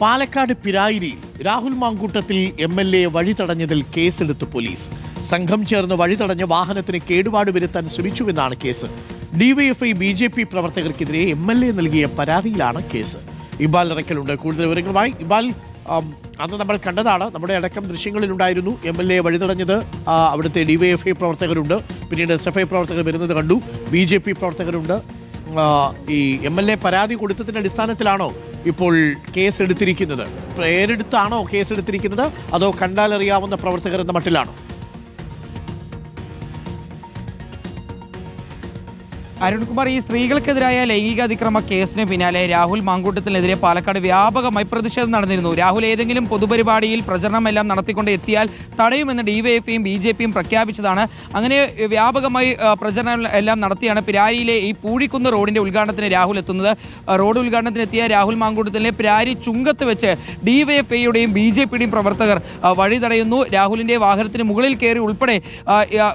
Palakkad പിരായിരിയിൽ Rahul Mamkootathil M L A വഴി തടഞ്ഞതിൽ കേസെടുത്ത് പോലീസ്. സംഘം ചേർന്ന് വഴി തടഞ്ഞ വാഹനത്തിന് കേടുപാട് വരുത്താൻ ശ്രമിച്ചുവെന്നാണ് case. DYFI B J P പ്രവർത്തകർക്കെതിരെ M L A നൽകിയ പരാതിയിലാണ് കേസ്. ഇബാൽ ഇറക്കലുണ്ട്. കൂടുതൽ വിവരങ്ങളുമായി ഇബാൽ അന്ന് നമ്മൾ കണ്ടതാണ്. നമ്മുടെ അടക്കം ദൃശ്യങ്ങളിലുണ്ടായിരുന്നു എം എൽ എ വഴി തടഞ്ഞത്. ആ, അവിടുത്തെ ഡിവൈഎഫ്ഐ പ്രവർത്തകരുണ്ട്. പിന്നീട് എസ് എഫ് ഐ പ്രവർത്തകർ വരുന്നത് കണ്ടു. ബി ജെ പി പ്രവർത്തകരുണ്ട്. ഈ എം എൽ എ പരാതി കൊടുത്തതിന്റെ അടിസ്ഥാനത്തിലാണോ ഇപ്പോൾ കേസ് എടുത്തിരിക്കുന്നത് പേരെടുത്താണോ കേസ് എടുത്തിരിക്കുന്നത് അതോ കണ്ടാലറിയാവുന്ന പ്രവർത്തകർ എന്ന മട്ടിലാണോ? അരുൺകുമാർ ഈ സ്ത്രീകൾക്കെതിരായ ലൈംഗിക അതിക്രമ കേസിന് പിന്നാലെ രാഹുൽ മാങ്കൂട്ടത്തിനെതിരെ പാലക്കാട് വ്യാപകമായി പ്രതിഷേധം നടന്നിരുന്നു. രാഹുൽ ഏതെങ്കിലും പൊതുപരിപാടിയിൽ പ്രചരണമെല്ലാം നടത്തിക്കൊണ്ട് എത്തിയാൽ തടയുമെന്ന് ഡിവൈഎഫ്ഐയും ബി ജെ പിയും പ്രഖ്യാപിച്ചതാണ്. അങ്ങനെ വ്യാപകമായി പ്രചരണം എല്ലാം നടത്തിയാണ് പിരാരിയിലെ ഈ പൂഴിക്കുന്ന് റോഡിന്റെ ഉദ്ഘാടനത്തിന് രാഹുൽ എത്തുന്നത്. റോഡ് ഉദ്ഘാടനത്തിന് എത്തിയ രാഹുൽ മാങ്കൂട്ടത്തിലെ പിരാരി ചുങ്കത്ത് വെച്ച് ഡിവൈഎഫ്ഐയുടെയും ബി ജെ പിയുടെയും പ്രവർത്തകർ വഴി തടയുന്നു. രാഹുലിന്റെ വാഹനത്തിന് മുകളിൽ കയറി ഉൾപ്പെടെ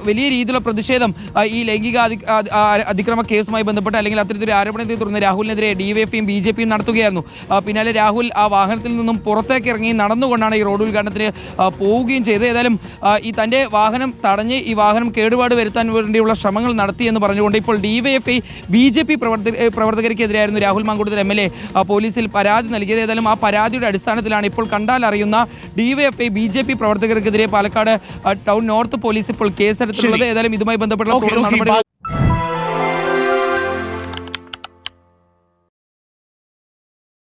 വലിയ രീതിയിലുള്ള പ്രതിഷേധം ഈ ലൈംഗിക അതി- ആ, ആ, അതിക്രമ കേസുമായി ബന്ധപ്പെട്ട് അല്ലെങ്കിൽ അത്തരത്തിലൊരു ആരോപണത്തെ തുടർന്ന് രാഹുലിനെതിരെ ഡിവൈഎഫ്ഐയും ബി ജെ പിയും നടത്തുകയായിരുന്നു. പിന്നാലെ രാഹുൽ ആ വാഹനത്തിൽ നിന്നും പുറത്തേക്ക് ഇറങ്ങി നടന്നുകൊണ്ടാണ് ഈ റോഡ് ഉദ്ഘാടനത്തിന് പോവുകയും ചെയ്തത്. ഏതായാലും ഈ തന്റെ വാഹനം തടഞ്ഞ് ഈ വാഹനം കേടുപാട് വരുത്താൻ വേണ്ടിയുള്ള ശ്രമങ്ങൾ നടത്തി എന്ന് പറഞ്ഞുകൊണ്ട് ഇപ്പോൾ DYFI B J P പ്രവർത്തകർക്കെതിരായിരുന്നു Rahul Mamkootathil M L A. പോലീസിൽ പരാതി നൽകിയത് ഏതായാലും ആ പരാതിയുടെ അടിസ്ഥാനത്തിലാണ് ഇപ്പോൾ കണ്ടാൽ അറിയുന്ന ഡിവൈഎഫ്ഐ ബി ജെ പി പ്രവർത്തകർക്കെതിരെ പാലക്കാട് ടൗൺ നോർത്ത് പോലീസ് ഇപ്പോൾ കേസെടുത്തിട്ടുള്ളത്. ഏതായാലും ഇതുമായി ബന്ധപ്പെട്ടുള്ള